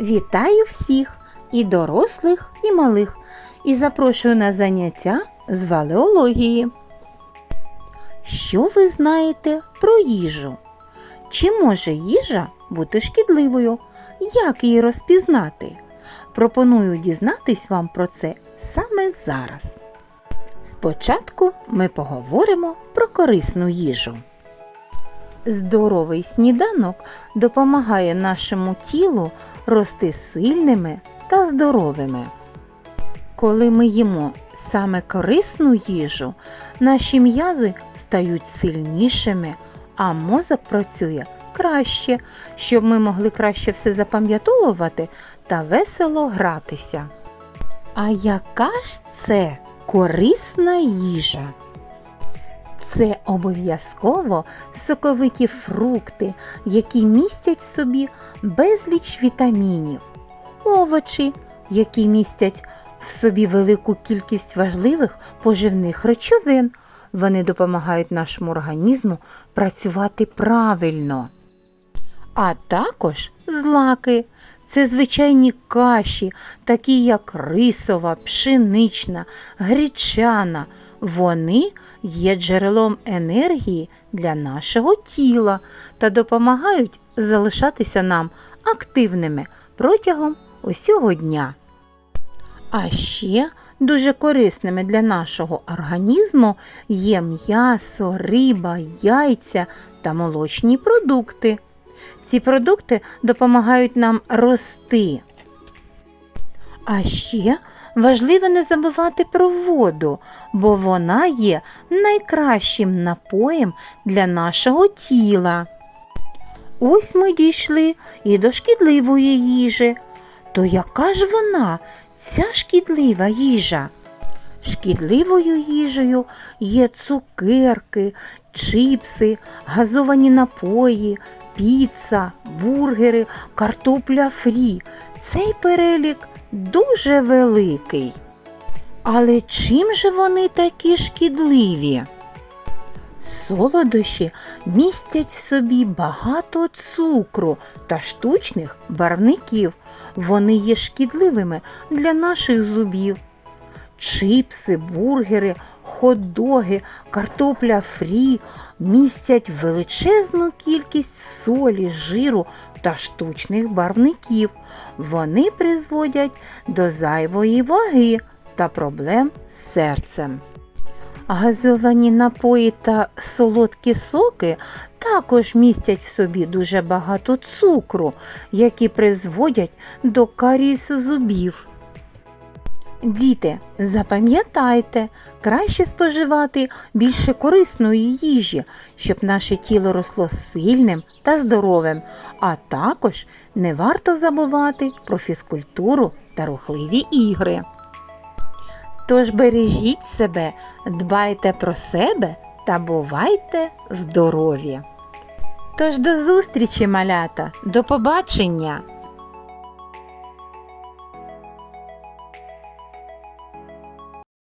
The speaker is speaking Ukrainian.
Вітаю всіх, і дорослих, і малих, і запрошую на заняття з валеології. Що ви знаєте про їжу? Чи може їжа бути шкідливою? Як її розпізнати? Пропоную дізнатись вам про це саме зараз. Спочатку ми поговоримо про корисну їжу. Здоровий сніданок допомагає нашому тілу рости сильними та здоровими. Коли ми їмо саме корисну їжу, наші м'язи стають сильнішими, а мозок працює краще, щоб ми могли краще все запам'ятовувати та весело гратися. А яка ж це корисна їжа? Це обов'язково соковиті фрукти, які містять в собі безліч вітамінів, овочі, які містять в собі велику кількість важливих поживних речовин. Вони допомагають нашому організму працювати правильно. А також злаки. Це звичайні каші, такі як рисова, пшенична, гречана. Вони є джерелом енергії для нашого тіла та допомагають залишатися нам активними протягом усього дня. А ще дуже корисними для нашого організму є м'ясо, риба, яйця та молочні продукти. Ці продукти допомагають нам рости. А ще важливо не забувати про воду, бо вона є найкращим напоєм для нашого тіла. Ось ми дійшли і до шкідливої їжі. То яка ж вона, ця шкідлива їжа? Шкідливою їжею є цукерки, чипси, газовані напої, піца, бургери, картопля фрі. Цей перелік дуже великий. Але чим же вони такі шкідливі? Солодощі містять в собі багато цукру та штучних барвників. Вони є шкідливими для наших зубів. Чипси, бургери, хот-доги, картопля фрі містять величезну кількість солі, жиру та штучних барвників. Вони призводять до зайвої ваги та проблем з серцем. Газовані напої та солодкі соки також містять в собі дуже багато цукру, які призводять до карісу зубів. Діти, запам'ятайте, краще споживати більше корисної їжі, щоб наше тіло росло сильним та здоровим, а також не варто забувати про фізкультуру та рухливі ігри. Тож бережіть себе, дбайте про себе та бувайте здорові. Тож до зустрічі, малята, до побачення!